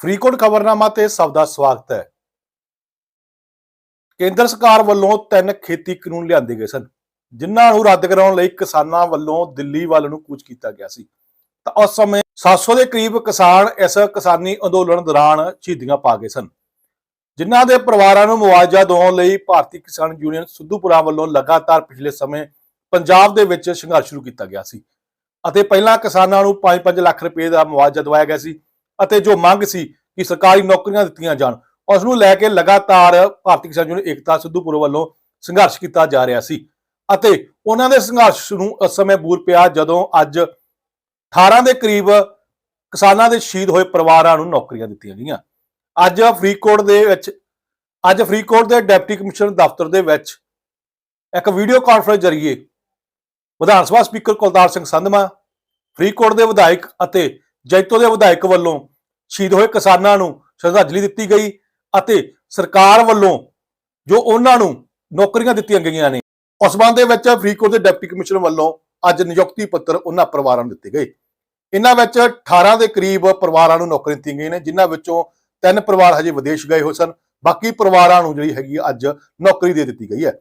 ਫਰੀਦਕੋਟ ਖਬਰਨਾਮਾ ਤੇ ਸਭ ਦਾ ਸਵਾਗਤ ਹੈ। ਕੇਂਦਰ ਸਰਕਾਰ ਵੱਲੋਂ ਤਿੰਨ ਖੇਤੀ ਕਾਨੂੰਨ ਲਿਆਂਦੇ ਗਏ ਸਨ, ਜਿਨ੍ਹਾਂ ਨੂੰ ਰੱਦ ਕਰਾਉਣ ਲਈ ਕਿਸਾਨਾਂ ਵੱਲੋਂ ਦਿੱਲੀ ਵੱਲ ਨੂੰ ਕੂਚ ਕੀਤਾ ਗਿਆ ਸੀ। ਤਾਂ ਉਸ ਸਮੇਂ 700 ਦੇ ਕਰੀਬ ਕਿਸਾਨ ਇਸ ਕਿਸਾਨੀ ਅੰਦੋਲਨ ਦੌਰਾਨ ਸ਼ਹੀਦੀਆਂ ਪਾ ਗਏ ਸਨ। ਜਿਨ੍ਹਾਂ ਦੇ ਪਰਿਵਾਰਾਂ ਨੂੰ ਮੁਆਵਜ਼ਾ ਦਿਵਾਉਣ ਲਈ ਭਾਰਤੀ ਕਿਸਾਨ ਯੂਨੀਅਨ ਸਿੱਧੂਪੁਰਾ ਵੱਲੋਂ ਲਗਾਤਾਰ ਪਿਛਲੇ ਸਮੇਂ ਪੰਜਾਬ ਦੇ ਵਿੱਚ ਸੰਘਰਸ਼ ਸ਼ੁਰੂ ਕੀਤਾ ਗਿਆ ਸੀ ਅਤੇ ਪਹਿਲਾਂ ਕਿਸਾਨਾਂ ਨੂੰ 5-5 ਲੱਖ ਰੁਪਏ ਦਾ ਮੁਆਵਜ਼ਾ ਦਿਵਾਇਆ ਗਿਆ ਸੀ। ਅਤੇ ਜੋ ਮੰਗ ਸੀ ਕਿ ਸਰਕਾਰੀ ਨੌਕਰੀਆਂ ਦਿੱਤੀਆਂ ਜਾਣ, ਉਸ ਨੂੰ ਲੈ ਕੇ ਲਗਾਤਾਰ ਭਾਰਤੀ ਕਿਸਾਨ ਯੂਨੀਅਨ ਏਕਤਾ ਸਿੱਧੂਪੁਰ ਵੱਲੋਂ ਸੰਘਰਸ਼ ਕੀਤਾ ਜਾ ਰਿਹਾ ਸੀ ਅਤੇ ਉਹਨਾਂ ਦੇ ਸੰਘਰਸ਼ ਨੂੰ ਉਸ ਸਮੇਂ ਬੂਰ ਪਿਆ ਜਦੋਂ ਅੱਜ 18 ਦੇ ਕਰੀਬ ਕਿਸਾਨਾਂ ਦੇ ਸ਼ਹੀਦ ਹੋਏ ਪਰਿਵਾਰਾਂ ਨੂੰ ਨੌਕਰੀਆਂ ਦਿੱਤੀਆਂ ਗਈਆਂ। ਅੱਜ ਫਰੀਦਕੋਟ ਦੇ ਵਿੱਚ, ਅੱਜ ਫਰੀਦਕੋਟ ਦੇ ਡਿਪਟੀ ਕਮਿਸ਼ਨਰ ਦਫ਼ਤਰ ਦੇ ਵਿੱਚ ਇੱਕ ਵੀਡੀਓ ਕਾਨਫਰੰਸ ਜ਼ਰੀਏ ਵਿਧਾਨ ਸਭਾ ਸਪੀਕਰ ਕੁਲਤਾਰ ਸਿੰਘ ਸੰਧਮਾ, ਫਰੀਦਕੋਟ ਦੇ ਵਿਧਾਇਕ ਅਤੇ ਜੈਤੋ ਦੇ ਵਿਧਾਇਕ ਵੱਲੋਂ ਸ਼ਹੀਦ ਹੋਏ ਕਿਸਾਨਾਂ ਨੂੰ ਸ਼ਰਧਾਂਜਲੀ ਦਿੱਤੀ ਗਈ ਅਤੇ ਸਰਕਾਰ ਵੱਲੋਂ ਜੋ ਉਹਨਾਂ ਨੂੰ ਨੌਕਰੀਆਂ ਦਿੱਤੀਆਂ ਗਈਆਂ ਨੇ, ਉਸ ਸੰਬੰਧ ਦੇ ਵਿੱਚ ਫਰੀਦਕੋਟ ਦੇ ਡਿਪਟੀ ਕਮਿਸ਼ਨਰ ਵੱਲੋਂ ਅੱਜ ਨਿਯੁਕਤੀ ਪੱਤਰ ਉਹਨਾਂ ਪਰਿਵਾਰਾਂ ਨੂੰ ਦਿੱਤੇ ਗਏ। ਇਹਨਾਂ ਵਿੱਚ 18 ਦੇ ਕਰੀਬ ਪਰਿਵਾਰਾਂ ਨੂੰ ਨੌਕਰੀ ਦਿੱਤੀਆਂ ਗਈਆਂ ਨੇ, ਜਿਨ੍ਹਾਂ ਵਿੱਚੋਂ ਤਿੰਨ ਪਰਿਵਾਰ ਹਜੇ ਵਿਦੇਸ਼ ਗਏ ਹੋਏ ਸਨ, ਬਾਕੀ ਪਰਿਵਾਰਾਂ ਨੂੰ ਜਿਹੜੀ ਹੈਗੀ ਅੱਜ ਨੌਕਰੀ ਦੇ ਦਿੱਤੀ ਗਈ ਹੈ।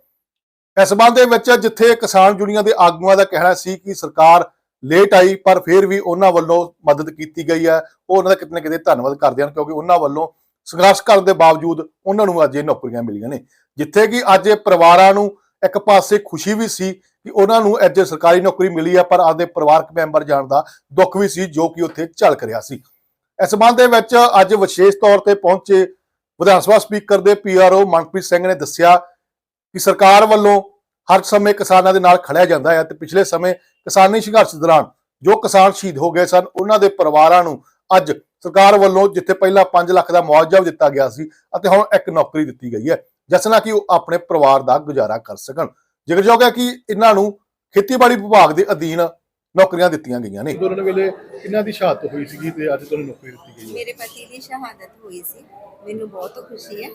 ਇਸ ਸੰਬੰਧ ਦੇ ਵਿੱਚ ਜਿੱਥੇ ਕਿਸਾਨ ਯੂਨੀਅਨ ਦੇ ਆਗੂਆਂ ਦਾ ਕਹਿਣਾ ਸੀ ਕਿ ਸਰਕਾਰ ਲੇਟ ਆਈ, ਪਰ ਫਿਰ ਵੀ ਉਹਨਾਂ ਵੱਲੋਂ ਮਦਦ ਕੀਤੀ ਗਈ ਹੈ। ਉਹ ਉਹਨਾਂ ਦਾ ਕਿਤੇ ਨਾ ਕਿਤੇ ਧੰਨਵਾਦ ਕਰਦੇ ਹਨ, ਕਿਉਂਕਿ ਉਹਨਾਂ ਵੱਲੋਂ ਸੰਘਰਸ਼ ਕਰਨ ਦੇ ਬਾਵਜੂਦ ਉਹਨਾਂ ਨੂੰ ਅੱਜ ਇਹ ਨੌਕਰੀਆਂ ਮਿਲੀਆਂ ਨੇ। ਜਿੱਥੇ ਕਿ ਅੱਜ ਇਹ ਪਰਿਵਾਰਾਂ ਨੂੰ ਇੱਕ ਪਾਸੇ ਖੁਸ਼ੀ ਵੀ ਸੀ ਕਿ ਉਹਨਾਂ ਨੂੰ ਅੱਜ ਸਰਕਾਰੀ ਨੌਕਰੀ ਮਿਲੀ ਹੈ, ਪਰ ਆਪਦੇ ਪਰਿਵਾਰਕ ਮੈਂਬਰ ਜਾਣ ਦਾ ਦੁੱਖ ਵੀ ਸੀ, ਜੋ ਕਿ ਉੱਥੇ ਝਲਕ ਰਿਹਾ ਸੀ। ਇਸ ਸੰਬੰਧ ਦੇ ਵਿੱਚ ਅੱਜ ਵਿਸ਼ੇਸ਼ ਤੌਰ ਤੇ ਪਹੁੰਚੇ ਵਿਧਾਨ ਸਭਾ ਸਪੀਕਰ ਦੇ ਪੀਆਰਓ ਮਨਪ੍ਰੀਤ ਸਿੰਘ ਨੇ ਦੱਸਿਆ ਕਿ ਸਰਕਾਰ ਵੱਲੋਂ ਹਰ ਸਮੇਂ ਕਿਸਾਨਾਂ ਦੇ ਨਾਲ ਖੜਿਆ ਜਾਂਦਾ ਹੈ ਤੇ ਪਿਛਲੇ ਸਮੇਂ ਕਿਸਾਨੀ ਸੰਘਰਸ਼ ਦੌਰਾਨ ਜੋ ਕਿਸਾਨ ਸ਼ਹੀਦ ਹੋ ਗਏ ਸਨ ਉਹਨਾਂ ਦੇ ਪਰਿਵਾਰਾਂ ਨੂੰ ਅੱਜ ਸਰਕਾਰ ਵੱਲੋਂ ਜਿੱਥੇ ਪਹਿਲਾਂ 5 ਲੱਖ ਦਾ ਮੁਆਵਜ਼ਾ ਵੀ ਦਿੱਤਾ ਗਿਆ ਸੀ ਅਤੇ ਹੁਣ ਇੱਕ ਨੌਕਰੀ ਦਿੱਤੀ ਗਈ ਹੈ ਜਿਸ ਨਾਲ ਕਿ ਉਹ ਆਪਣੇ ਪਰਿਵਾਰ ਦਾ ਗੁਜ਼ਾਰਾ ਕਰ ਸਕਣ। ਜ਼ਿਕਰਯੋਗ ਹੈ ਕਿ ਇਹਨਾਂ ਨੂੰ ਖੇਤੀਬਾੜੀ ਵਿਭਾਗ ਦੇ ਅਧੀਨ ਨੌਕਰੀਆਂ ਦਿੱਤੀਆਂ ਗਈਆਂ ਨੇ। ਅੰਦੋਲਨ ਵੇਲੇ ਇਹਨਾਂ ਦੀ ਸ਼ਹਾਦਤ ਹੋਈ ਸੀਗੀ ਤੇ ਅੱਜ ਤੁਹਾਨੂੰ ਨੌਕਰੀ ਦਿੱਤੀ ਗਈ ਹੈ? ਮੇਰੇ ਪਤੀ ਦੀ ਸ਼ਹਾਦਤ ਹੋਈ ਸੀ। ਮੈਨੂੰ ਬਹੁਤ ਖੁਸ਼ੀ ਹੈ।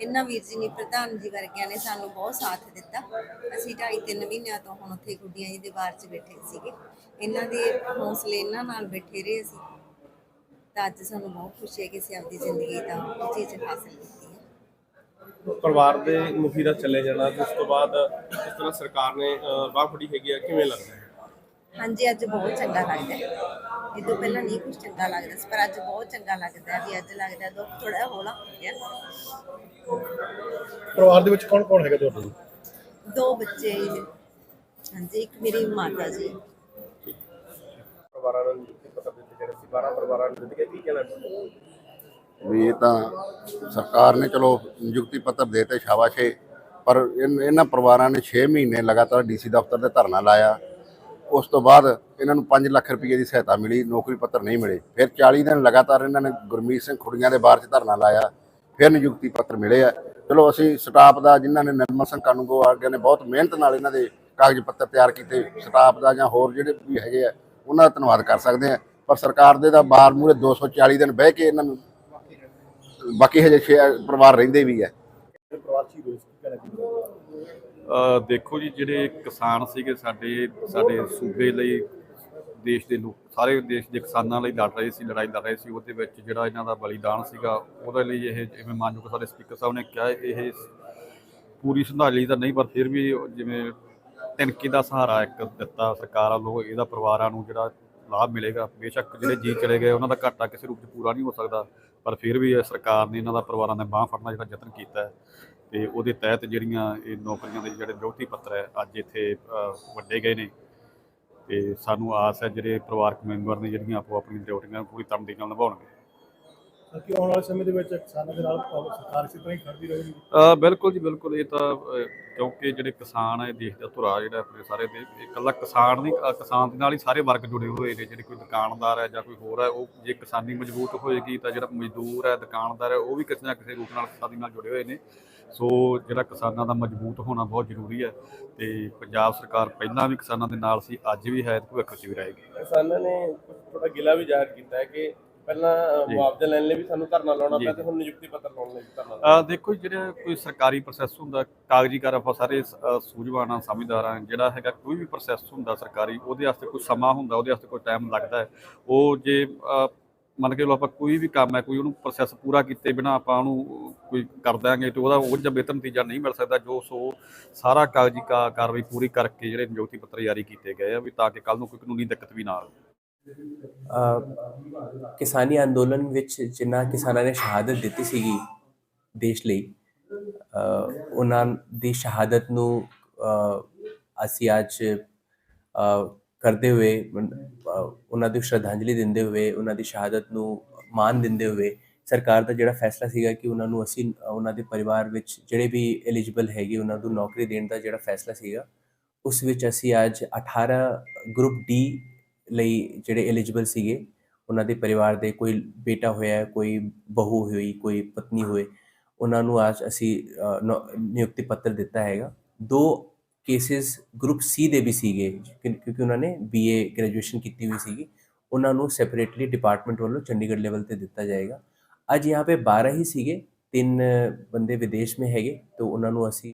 ਇਹਨਾਂ ਵੀਰ ਜੀ ਨੇ ਪ੍ਰਧਾਨ ਜੀ ਵਰਗਿਆਂ ਨੇ ਸਾਨੂੰ ਬਹੁਤ ਸਾਥ ਦਿੱਤਾ। ਅਸੀਂ ਢਾਈ ਤਿੰਨ ਮਹੀਨਿਆਂ ਤੋਂ ਹੁਣ ਉੱਥੇ ਗੁੱਡੀਆਂ ਜੀ ਦੇ ਬਾਰ 'ਚ ਬੈਠੇ ਸੀਗੇ। ਇਹਨਾਂ ਦੇ ਹੌਸਲੇ ਇਹਨਾਂ ਨਾਲ ਬੈਠੇ ਰਹੇ ਅਸੀਂ। ਤਾਂ ਅੱਜ ਸਾਨੂੰ ਬਹੁਤ ਖੁਸ਼ੀ ਹੈ ਕਿ ਅਸੀਂ ਆਪਦੀ ਜ਼ਿੰਦਗੀ ਦਾ ਉਹ ਚੀਜ਼ ਹਾਸਲ ਕੀਤੀ ਹੈ। ਪਰਿਵਾਰ ਦੇ ਮੁਖੀ ਦਾ ਚਲੇ ਜਾਣਾ ਤੇ ਉਸ ਤੋਂ ਬਾਅਦ ਇਸ ਤਰ੍ਹਾਂ ਸਰਕਾਰ ਨੇ ਬਾਂਹ ਫੜੀ ਹੈਗੀ ਆ ਕਿਵੇਂ ਲੱਗਦਾ ਹੈ? ਹਾਂਜੀ ਅੱਜ ਬਹੁਤ ਚੰਗਾ ਲੱਗਦਾ ਹੈ। ਇਹ ਤੋਂ ਪਹਿਲਾਂ ਨਹੀਂ ਕੁਝ ਚੰਗਾ ਲੱਗਦਾ ਸੀ ਪਰ ਅੱਜ ਬਹੁਤ ਚੰਗਾ ਲੱਗਦਾ ਹੈ ਵੀ ਅੱਜ ਲੱਗਦਾ ਦੁੱਖ ਥੋੜਾ ਹੌਲਾ ਹੋ ਗਿਆ। ਪਰਿਵਾਰ ਦੇ ਵਿੱਚ ਕੌਣ ਕੌਣ ਹੈਗਾ ਤੁਹਾਡੇ ਦੋ ਬੱਚੇ ਹੀ ਨੇ। ਹਾਂਜੀ ਇੱਕ ਮੇਰੀ ਮਾਤਾ ਜੀ। ਪਰਿਵਾਰਾਂ ਨੂੰ ਨਿਯੁਕਤੀ ਪੱਤਰ ਦਿੱਤੇ ਜਿਹੜੇ ਸੀ 12 ਪਰਿਵਾਰਾਂ ਨੂੰ ਦਿੱਤੇ ਗਏ ਕੀ ਕਹਿਣਾ ਚਾਹੁੰਦੇ ਵੀ ਇਹ ਤਾਂ ਸਰਕਾਰ ਨੇ ਚਲੋ ਨਿਯੁਕਤੀ ਪੱਤਰ ਦੇਤੇ ਸ਼ਾਬਾਸ਼ੇ ਪਰ ਇਨ- ਇਹਨਾਂ ਪਰਿਵਾਰਾਂ ਨੇ 6 ਮਹੀਨੇ ਲਗਾਤਾਰ ਡੀਸੀ ਦਫ਼ਤਰ ਤੇ ਧਰਨਾ ਲਾਇਆ। ਉਸ ਤੋਂ ਬਾਅਦ ਇਹਨਾਂ ਨੂੰ 5 ਲੱਖ ਰੁਪਏ ਦੀ ਸਹਾਇਤਾ ਮਿਲੀ, ਨੌਕਰੀ ਪੱਤਰ ਨਹੀਂ ਮਿਲੇ। ਫਿਰ 40 ਦਿਨ ਲਗਾਤਾਰ ਇਹਨਾਂ ਨੇ ਗੁਰਮੀਤ ਸਿੰਘ ਖੁੜੀਆਂ ਦੇ ਬਾਹਰ 'ਚ ਧਰਨਾ ਲਾਇਆ, ਫਿਰ ਨਿਯੁਕਤੀ ਪੱਤਰ ਮਿਲੇ ਆ। ਚਲੋ ਅਸੀਂ ਸਟਾਫ ਦਾ, ਜਿਨ੍ਹਾਂ ਨੇ ਨਿਰਮਲ ਸਿੰਘ ਕਾਨੂੰਗੋ ਆਗੇ ਨੇ ਬਹੁਤ ਮਿਹਨਤ ਨਾਲ ਇਹਨਾਂ ਦੇ ਕਾਗਜ਼ ਪੱਤਰ ਤਿਆਰ ਕੀਤੇ ਸਟਾਫ ਦਾ ਜਾਂ ਹੋਰ ਜਿਹੜੇ ਵੀ ਹੈਗੇ ਆ, ਉਹਨਾਂ ਦਾ ਧੰਨਵਾਦ ਕਰ ਸਕਦੇ ਆ। ਪਰ ਸਰਕਾਰ ਦੇ ਤਾਂ ਬਾਹਰ ਮੂਰੇ 240 ਦਿਨ ਬਹਿ ਕੇ ਇਹਨਾਂ ਨੂੰ ਬਾਕੀ ਹਜੇ ਛੇ ਪਰਿਵਾਰ ਰਹਿੰਦੇ ਵੀ ਆ। ਦੇਖੋ ਜੀ, ਜਿਹੜੇ ਕਿਸਾਨ ਸੀਗੇ ਸਾਡੇ ਸਾਡੇ ਸੂਬੇ ਲਈ, ਦੇਸ਼ ਦੇ ਲੋਕ ਸਾਰੇ ਦੇਸ਼ ਦੇ ਕਿਸਾਨਾਂ ਲਈ ਲੜ ਰਹੇ ਸੀ, ਲੜਾਈ ਲੜ ਰਹੇ ਸੀ, ਉਹਦੇ ਵਿੱਚ ਜਿਹੜਾ ਇਹਨਾਂ ਦਾ ਬਲੀਦਾਨ ਸੀਗਾ, ਉਹਦੇ ਲਈ ਇਹ, ਜਿਵੇਂ ਮਾਨਯੋਗ ਸਾਡੇ ਸਪੀਕਰ ਸਾਹਿਬ ਨੇ ਕਿਹਾ, ਇਹ ਪੂਰੀ ਸੰਭਾਲੀ ਤਾਂ ਨਹੀਂ, ਪਰ ਫਿਰ ਵੀ ਜਿਵੇਂ ਤਿਣਕੇ ਦਾ ਸਹਾਰਾ ਇੱਕ ਦਿੱਤਾ ਸਰਕਾਰ ਵੱਲੋਂ ਇਹਦਾ ਪਰਿਵਾਰਾਂ ਨੂੰ, ਜਿਹੜਾ ਲਾਭ ਮਿਲੇਗਾ। ਬੇਸ਼ੱਕ ਜਿਹੜੇ ਜੀ ਚਲੇ ਗਏ ਉਹਨਾਂ ਦਾ ਘਾਟਾ ਕਿਸੇ ਰੂਪ 'ਚ ਪੂਰਾ ਨਹੀਂ ਹੋ ਸਕਦਾ ਪਰ ਫਿਰ ਵੀ ਇਹ ਸਰਕਾਰ ਨੇ ਇਹਨਾਂ ਦਾ ਪਰਿਵਾਰਾਂ ਦੇ ਬਾਹ ਫੜਨ ਦਾ ਜਿਹੜਾ ਯਤਨ ਕੀਤਾ ਹੈ ਤੇ ਉਹਦੇ ਤਹਿਤ ਜਿਹੜੀਆਂ ਇਹ ਨੌਕਰੀਆਂ ਦੇ ਜਿਹੜੇ ਨਿਯੁਕਤੀ ਪੱਤਰ ਹੈ ਅੱਜ ਇੱਥੇ ਅ, ਗਏ ਨੇ। ਤੇ ਸਾਨੂੰ ਆਸ ਹੈ ਜਿਹੜੇ ਪਰਿਵਾਰਕ ਮੈਂਬਰ ਨੇ ਜਿਹੜੀਆਂ ਆਪੋ ਆਪਣੀ ਡਿਊਟੀਆਂ ਪੂਰੀ ਤਨਦੇਹੀ ਨਾਲ ਨਿਭਾਉਣਗੇ। ਕਿ ਆਉਣ ਵਾਲੇ ਸਮੇਂ ਦੇ ਵਿੱਚ ਕਿਸਾਨਾਂ ਦੇ ਨਾਲ ਸਰਕਾਰ ਇਸੇ ਤਰ੍ਹਾਂ ਹੀ ਖੜਦੀ ਰਹੇਗੀ? ਅ, ਬਿਲਕੁਲ ਜੀ ਬਿਲਕੁਲ। ਇਹ ਤਾਂ ਅ, ਕਿਉਂਕਿ ਜਿਹੜੇ ਕਿਸਾਨ ਹੈ ਦੇਸ਼ ਦਾ ਧੁਰਾ ਜਿਹੜਾ ਆਪਣੇ ਸਾਰੇ ਦੇ ਇਹ ਇਕੱਲਾ ਕਿਸਾਨ ਨਹੀਂ ਅ, ਕਿਸਾਨ ਦੇ ਨਾਲ ਹੀ ਸਾਰੇ ਵਰਗ ਜੁੜੇ ਹੋਏ ਨੇ। ਜਿਹੜੇ ਕੋਈ ਦੁਕਾਨਦਾਰ ਹੈ ਜਾਂ ਕੋਈ ਹੋਰ ਹੈ ਉਹ ਜੇ ਕਿਸਾਨੀ ਮਜ਼ਬੂਤ ਹੋਏਗੀ ਤਾਂ ਜਿਹੜਾ ਮਜ਼ਦੂਰ ਹੈ ਦੁਕਾਨਦਾਰ ਹੈ ਉਹ ਵੀ ਕਿਸੇ ਨਾ ਕਿਸੇ ਰੂਪ ਨਾਲ ਕਿਸਾਨੀ ਨਾਲ ਜੁੜੇ ਹੋਏ ਨੇ। ਸੋ ਜਿਹੜਾ ਕਿਸਾਨਾਂ ਦਾ ਮਜ਼ਬੂਤ ਹੋਣਾ ਬਹੁਤ ਜ਼ਰੂਰੀ ਹੈ ਤੇ ਪੰਜਾਬ ਸਰਕਾਰ ਪਹਿਲਾਂ ਵੀ ਕਿਸਾਨਾਂ ਦੇ ਨਾਲ ਸੀ ਅੱਜ ਵੀ ਹੈ ਤੇ ਭਵਿੱਖ 'ਚ ਵੀ ਰਹੇਗੀ। ਕਿਸਾਨਾਂ ਨੇ ਕੁਝ ਥੋੜਾ ਗਿਲਾ ਵੀ ਜ਼ਾਹਿਰ ਕੀਤਾ ਹੈ ਕਿ ਪਹਿਲਾਂ। ਮੁਆਵਜ਼ਾ ਲੈਣ ਲਈ ਵੀ ਸਾਨੂੰ ਧਰਨਾ ਲਾਉਣਾ ਪਿਆ। ਤੇ ਹੁਣ ਨਿਯੁਕਤੀ ਪੱਤਰ ਲਾਉਣ ਲਈ ਵੀ ਧਰਨਾ ਲਾਉਣਾ ਦੇਖੋ ਜਿਹੜਾ ਕੋਈ ਸਰਕਾਰੀ ਪ੍ਰੋਸੈਸ ਹੁੰਦਾ ਕਾਗਜ਼ੀ ਕਰ ਆਪਾਂ ਸਾਰੇ ਸੂਝਵਾਨ ਸਮਝਦਾਰ ਜਿਹੜਾ ਹੈਗਾ ਕੋਈ ਵੀ ਪ੍ਰੋਸੈਸ ਹੁੰਦਾ ਸਰਕਾਰੀ ਉਹਦੇ ਵਾਸਤੇ ਕੋਈ ਸਮਾਂ ਹੁੰਦਾ ਉਹਦੇ ਵਾਸਤੇ ਕੋਈ ਟਾਈਮ ਲੱਗਦਾ ਹੈ ਉਹ ਜੇ ਮੰਨ ਕੇ ਲਓ ਆਪਾਂ ਕੋਈ ਵੀ ਕੰਮ ਹੈ ਕੋਈ ਉਹਨੂੰ ਪ੍ਰੋਸੈਸ ਪੂਰਾ ਕੀਤੇ ਬਿਨਾ ਆਪਾਂ ਉਹਨੂੰ ਕੋਈ ਕਰ ਦਾਂਗੇ ਤੇ ਉਹਦਾ ਉਹ ਜਿਹਾ ਬਿਹਤਰ ਨਤੀਜਾ ਨਹੀਂ ਮਿਲ ਸਕਦਾ ਜੋ ਸੋ ਸਾਰਾ ਕਾਗਜ਼ੀ ਕਾਰਵਾਈ ਪੂਰੀ ਕਰਕੇ ਜਿਹੜੇ ਨਿਯੁਕਤੀ ਪੱਤਰ ਜਾਰੀ ਕੀਤੇ ਗਏ ਆ ਵੀ ਤਾਂ ਕਿ ਕੱਲ ਨੂੰ ਕੋਈ ਕਾਨੂੰਨੀ ਦਿੱਕਤ ਵੀ ਨਾ ਆਵੇ ਕਿਸਾਨੀ ਅੰਦੋਲਨ ਵਿੱਚ ਜਿਨ੍ਹਾਂ ਕਿਸਾਨਾਂ ਨੇ ਸ਼ਹਾਦਤ ਦਿੱਤੀ ਸੀਗੀ ਦੇਸ਼ ਲਈ ਉਹਨਾਂ ਦੀ ਸ਼ਹਾਦਤ ਨੂੰ ਅਸੀਂ ਅੱਜ ਕਰਦੇ ਹੋਏ ਉਹਨਾਂ ਦੀ ਸ਼ਰਧਾਂਜਲੀ ਦਿੰਦੇ ਹੋਏ, ਉਹਨਾਂ ਦੀ ਸ਼ਹਾਦਤ ਨੂੰ ਮਾਨ ਦਿੰਦੇ ਹੋਏ ਸਰਕਾਰ ਦਾ ਜਿਹੜਾ ਫੈਸਲਾ ਸੀਗਾ ਕਿ ਉਹਨਾਂ ਨੂੰ ਅਸੀਂ, ਉਹਨਾਂ ਦੇ ਪਰਿਵਾਰ ਵਿੱਚ ਜਿਹੜੇ ਵੀ ਐਲੀਜੀਬਲ ਹੈਗੇ, ਉਹਨਾਂ ਨੂੰ ਨੌਕਰੀ ਦੇਣ ਦਾ ਜਿਹੜਾ ਫੈਸਲਾ ਸੀਗਾ, ਉਸ ਵਿੱਚ ਅਸੀਂ ਅੱਜ 18 ਗਰੁੱਪ ਡੀ ਲਈ ਜਿਹੜੇ ਐਲੀਜੀਬਲ ਸੀਗੇ ਉਹਨਾਂ ਦੇ ਪਰਿਵਾਰ ਦੇ ਕੋਈ ਬੇਟਾ ਹੋਇਆ ਕੋਈ ਬਹੂ ਹੋਈ ਕੋਈ ਪਤਨੀ ਹੋਏ ਉਹਨਾਂ ਨੂੰ ਅੱਜ ਅਸੀਂ ਅ, ਨੌ- ਨਿਯੁਕਤੀ ਪੱਤਰ ਦਿੱਤਾ ਹੈਗਾ ਦੋ ਕੇਸਿਸ ਗਰੁੱਪ ਸੀ ਦੇ ਵੀ ਸੀਗੇ ਕਿ- ਕਿਉਂਕਿ ਉਹਨਾਂ ਨੇ ਬੀਏ ਗ੍ਰੈਜੂਏਸ਼ਨ ਕੀਤੀ ਹੋਈ ਸੀਗੀ ਉਹਨਾਂ ਨੂੰ ਸੈਪਰੇਟਲੀ ਡਿਪਾਰਟਮੈਂਟ ਵੱਲੋਂ ਚੰਡੀਗੜ੍ਹ ਲੈਵਲ ਤੇ ਦਿੱਤਾ ਜਾਏਗਾ ਅੱਜ यहाँ पे 12 ਹੀ ਸੀਗੇ ਤਿੰਨ ਬੰਦੇ ਵਿਦੇਸ਼ ਮੇ ਹੈਗੇ तो ਉਹਨਾਂ ਨੂੰ ਅਸੀਂ